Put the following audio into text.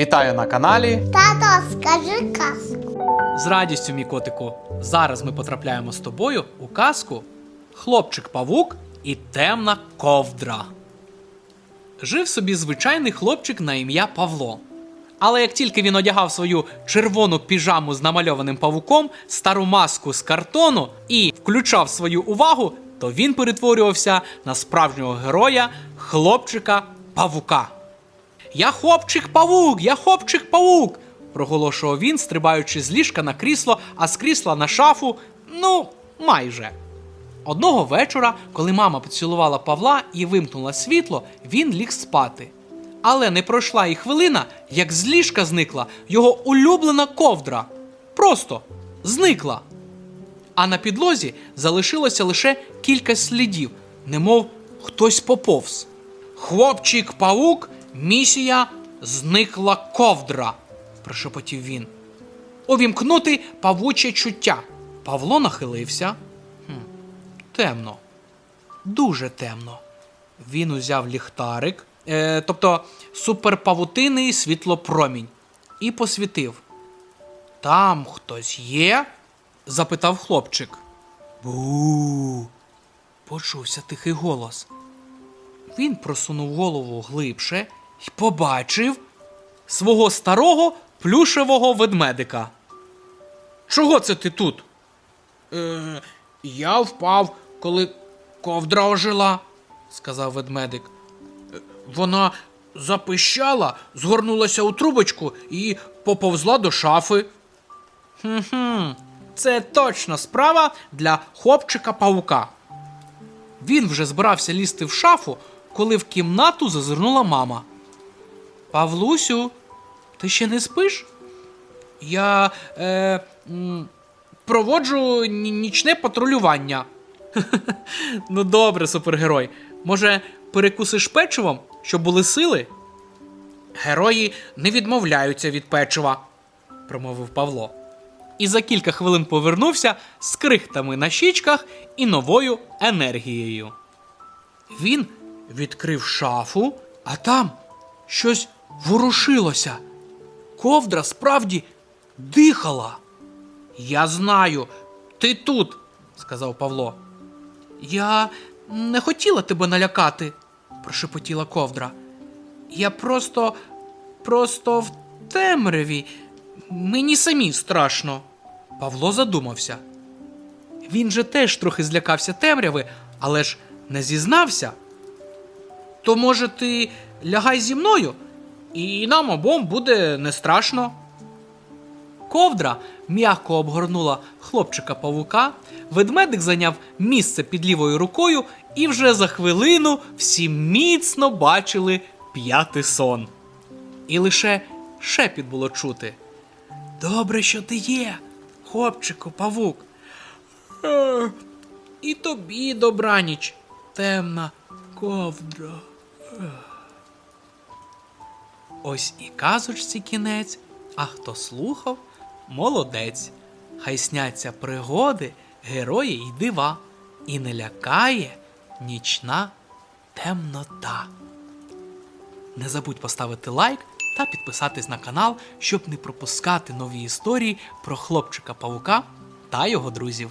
Вітаю на каналі. Тато, скажи казку. З радістю, мій котику. Зараз ми потрапляємо з тобою у казку Хлопчик-павук і темна ковдра. Жив собі звичайний хлопчик на ім'я Павло. Але як тільки він одягав свою червону піжаму з намальованим павуком, стару маску з картону і включав свою увагу, то він перетворювався на справжнього героя хлопчика павука. Я хлопчик-павук, я хлопчик-павук, проголошував він, стрибаючи з ліжка на крісло, а з крісла на шафу. Ну, майже. Одного вечора, коли мама поцілувала Павла і вимкнула світло, він ліг спати. Але не пройшла і хвилина, як з ліжка зникла його улюблена ковдра. Просто зникла. А на підлозі залишилося лише кілька слідів, немов хтось поповз. Хлопчик павук, місія зникла ковдра, прошепотів він. Увімкнути павуче чуття. Павло нахилився. Хм, темно, дуже темно. Він узяв ліхтарик, е, тобто суперпавутинний світлопромінь, і посвітив. Там хтось є? запитав хлопчик. Бу. Почувся тихий голос. Він просунув голову глибше і побачив свого старого плюшевого ведмедика. Чого це ти тут? Е, я впав, коли ковдра ожила, сказав ведмедик. «Е, Вона запищала, згорнулася у трубочку і поповзла до шафи. Хм-хм, це точно справа для хлопчика павука. Він вже збирався лізти в шафу, коли в кімнату зазирнула мама. Павлусю, ти ще не спиш? Я е, проводжу нічне патрулювання. ну добре, супергерой. Може, перекусиш печивом, щоб були сили? Герої не відмовляються від печива, промовив Павло. І за кілька хвилин повернувся з крихтами на щічках і новою енергією. Він відкрив шафу, а там щось ворушилося. Ковдра справді дихала. Я знаю, ти тут, сказав Павло. Я не хотіла тебе налякати, прошепотіла ковдра. Я просто, просто в темряві. Мені самі страшно. Павло задумався. Він же теж трохи злякався темряви, але ж не зізнався. То, може, ти лягай зі мною, і нам обом буде не страшно. Ковдра м'яко обгорнула хлопчика павука, ведмедик зайняв місце під лівою рукою, і вже за хвилину всі міцно бачили п'ятий сон. І лише шепіт було чути. Добре, що ти є, хлопчику, павук. І тобі добраніч, темна ковдра. Ось і казочці кінець, а хто слухав, молодець. Хай сняться пригоди, герої й дива, і не лякає нічна темнота. Не забудь поставити лайк та підписатись на канал, щоб не пропускати нові історії про хлопчика павука та його друзів.